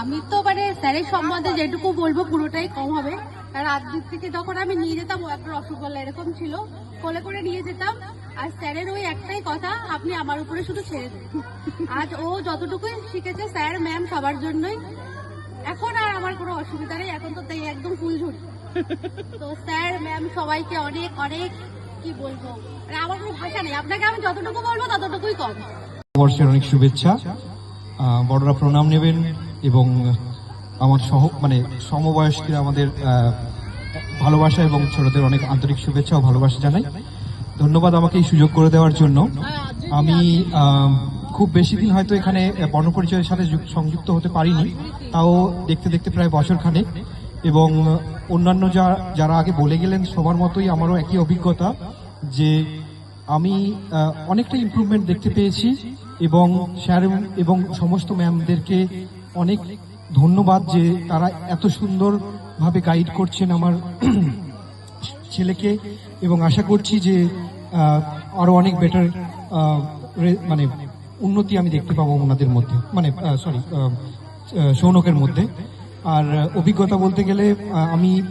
আমি তো মানে স্যারের সম্বন্ধে যেটুকু বলব পুরোটাই কম হবে। আর আজকের থেকে যখন আমি নিয়ে যেতাম একটা রসগোল্লা এরকম ছিল, কোলে করে নিয়ে যেতাম। আর স্যারের ওই একটাই কথা, আপনি আমার উপরে শুধু ছেড়ে দিন। আজ ও যতটুকুই শিখেছে স্যার, ম্যাম, সবার জন্যই। এখন আর আমার কোনো অসুবিধা নেই, এখন তো তাই একদম ফুলঝুট তো স্যার, ম্যাম, সবাইকে অনেক অনেক কি বলব? আমার কোনো ভাষা নেই, আপনাকে আমি যতটুকু বলব ততটুকুই কম। বর্ষের অনেক শুভেচ্ছা। বড়রা প্রণাম নেবেন। এবং আমার সহ মানে সমবয়স্করা আমাদের ভালোবাসা এবং ছোটদের অনেক আন্তরিক শুভেচ্ছা ও ভালোবাসা জানাই। ধন্যবাদ আমাকে এই সুযোগ করে দেওয়ার জন্য। আমি খুব বেশি দিন হয়তো এখানে বর্ণপরিচয়ের সাথে যুক- সংযুক্ত হতে পারিনি। তাও দেখতে দেখতে প্রায় বছর খানেক। এবং অন্যান্য যা, যারা আগে বলে গেলেন, সবার মতোই আমারও একই অভিজ্ঞতা যে আমি অনেকটা ইমপ্রুভমেন্ট দেখতে পেয়েছি। এবং স্যার এবং- সমস্ত ম্যামদেরকে অনেক ধন্যবাদ যে তারা এত সুন্দরভাবে গাইড করছেন আমার ছেলেকে এবং আশা করছি যে আহ, আরও অনেক বেটার মানে উন্নতি আমি দেখতে পাবো ওনাদের মধ্যে মানে সরি সৌনকের মধ্যে। আর অভিজ্ঞতা বলতে গেলে আমি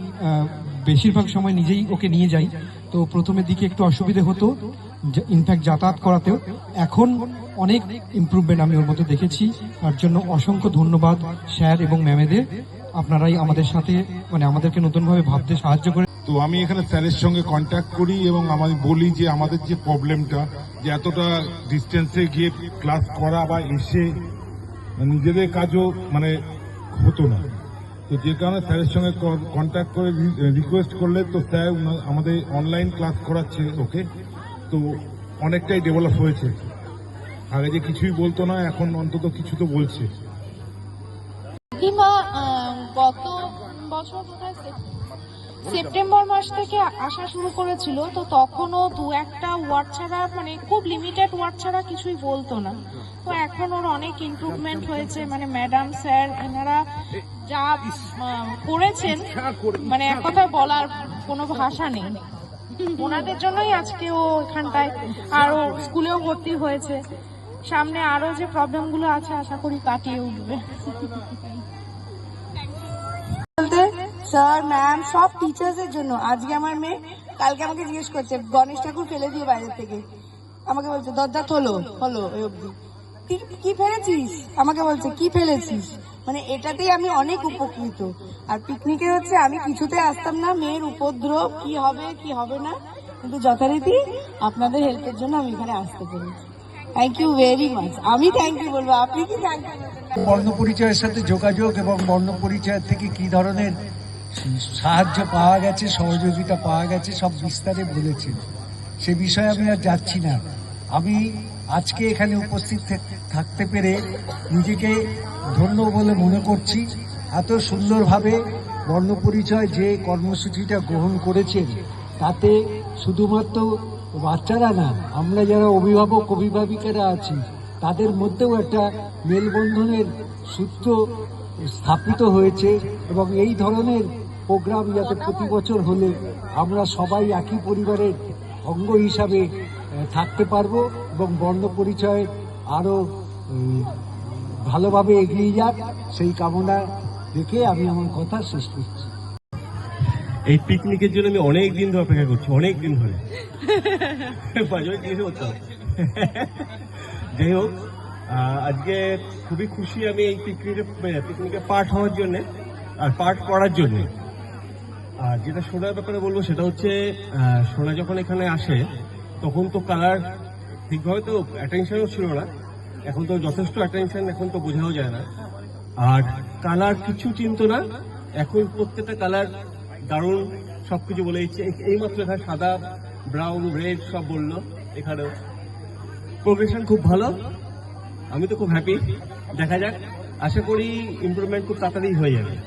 বেশিরভাগ সময় নিজেই ওকে নিয়ে যাই। তো প্রথমের দিকে একটু অসুবিধে হতো ইনফ্যাক্ট যাতায়াত করাতেও এখন অনেক ইমপ্রুভমেন্ট আমি ওর মধ্যে দেখেছি। তার জন্য অসংখ্য ধন্যবাদ স্যার এবং ম্যামেদের। আপনারাই আমাদের সাথে মানে আমাদেরকে নতুনভাবে ভাবতে সাহায্য করে তো আমি এখানে স্যারের সঙ্গে কন্ট্যাক্ট করি এবং আমি বলি যে আমাদের যে প্রবলেমটা যে এতটা ডিস্টেন্সে গিয়ে ক্লাস করা বা এসে নিজেদের কাজও মানে হতো না। তো যে কারণে স্যারের সঙ্গে কন্ট্যাক্ট করে রিকোয়েস্ট করলে তো স্যার আমাদের অনলাইন ক্লাস করাচ্ছে ওকে। তো অনেকটাই ডেভেলপ হয়েছে। আগে যে কিছুই বলতো না, এখন অন্তত কিছু তো বলছে। গত বছর সেপ্টেম্বর মাস থেকে আসা শুরু করেছিল, তো তখনও দু একটা ওয়ার্ড ছাড়া মানে খুব লিমিটেড ওয়ার্ড ছাড়া কিছুই বলতো না। তো এখন ওর অনেক ইমপ্রুভমেন্ট হয়েছে মানে ম্যাডাম স্যার এনারা যা করেছেন মানে এক কথায় বলার কোনো ভাষা নেই। ওনাদের জন্যই আজকে ও এখানটায় আরও স্কুলেও ভর্তি হয়েছে। সামনে আরও যে প্রবলেমগুলো আছে, আশা করি কাটিয়ে উঠবে। স্যার ম্যাম সব টিচার্সের জন্য। আজকে আমার মেয়ে কালকে আমাকে জিজ্ঞেস করছে, গণেশ ঠাকুর ফেলে দিয়ে বাইরে থেকে। আমাকে বলছে, দরজা হলো হলো এই অব্দি "কি- ফেলেছিস? আমাকে বলছে, কি ফেলেছিস? মানে এটাতেই আমি অনেক উপকৃত। আর পিকনিকে হচ্ছে আমি কিছুতে আসতাম না, মেয়ের উপদ্রব, কি হবে কি হবে না। কিন্তু যথারীতি আপনাদের হেল্পের জন্য আমি এখানে আসতে পেরেছি। থ্যাংক ইউ ভেরি মাচ আমি থ্যাংক ইউ বলব। আপনি কি থ্যাংক ইউ বর্ণ পরিচয়ের সাথে যোগাযোগ এবং বর্ণ থেকে কি ধরনের সাহায্য পাওয়া গেছে, সহযোগিতা পাওয়া গেছে, সব বিস্তারে বলেছেন। সে বিষয়ে আমি আর যাচ্ছি না। আমি আজকে এখানে উপস্থিত থাক- থাকতে পেরে নিজেকে ধন্য বলে মনে করছি। এত সুন্দরভাবে বর্ণপরিচয় যে কর্মসূচিটা গ্রহণ করেছেন, তাতে শুধুমাত্র বাচ্চারা না, আমরা যারা অভিভাবক, অভিভাবিকারা আছি, তাদের মধ্যেও একটা মেলবন্ধনের সূত্র স্থাপিত হয়েছে এবং এই ধরনের প্রোগ্রাম যাতে প্রতি বছর হলে আমরা সবাই একই পরিবারের অঙ্গ হিসাবে থাকতে পারব এবং বর্ণ পরিচয় আরও ভালোভাবে এগিয়ে যাক, সেই কামনা দেখে আমি আমার কথা শেষ করছি। এই পিকনিকের জন্য আমি অনেক দিন ধরে অপেক্ষা করছি, অনেক দিন ধরে। যাই হোক আজকে খুবই খুশি আমি এই পিকনিকে পিকনিকে পার্ট হওয়ার জন্য, আর পার্ট করার জন্য। আর যেটা সোনার ব্যাপারে বলব সেটা হচ্ছে সোনা যখন এখানে আসে তখন তো কালার ঠিকভাবে তো অ্যাটেনশনও ছিল না। এখন তো যথেষ্ট অ্যাটেনশন এখন তো বোঝাও যায় না। আর কালার কিছু চিনতো না। এখন প্রত্যেকটা কালার দারুণ সব কিছু বলে দিচ্ছে। এই- এইমাত্র এখানে সাদা ব্রাউন রেড সব বলল এখানেও। প্রোগ্রেশন খুব ভালো। আমি তো খুব হ্যাপি দেখা যাক। আশা করি ইমপ্রুভমেন্ট খুব তাড়াতাড়ি হয়ে যাবে।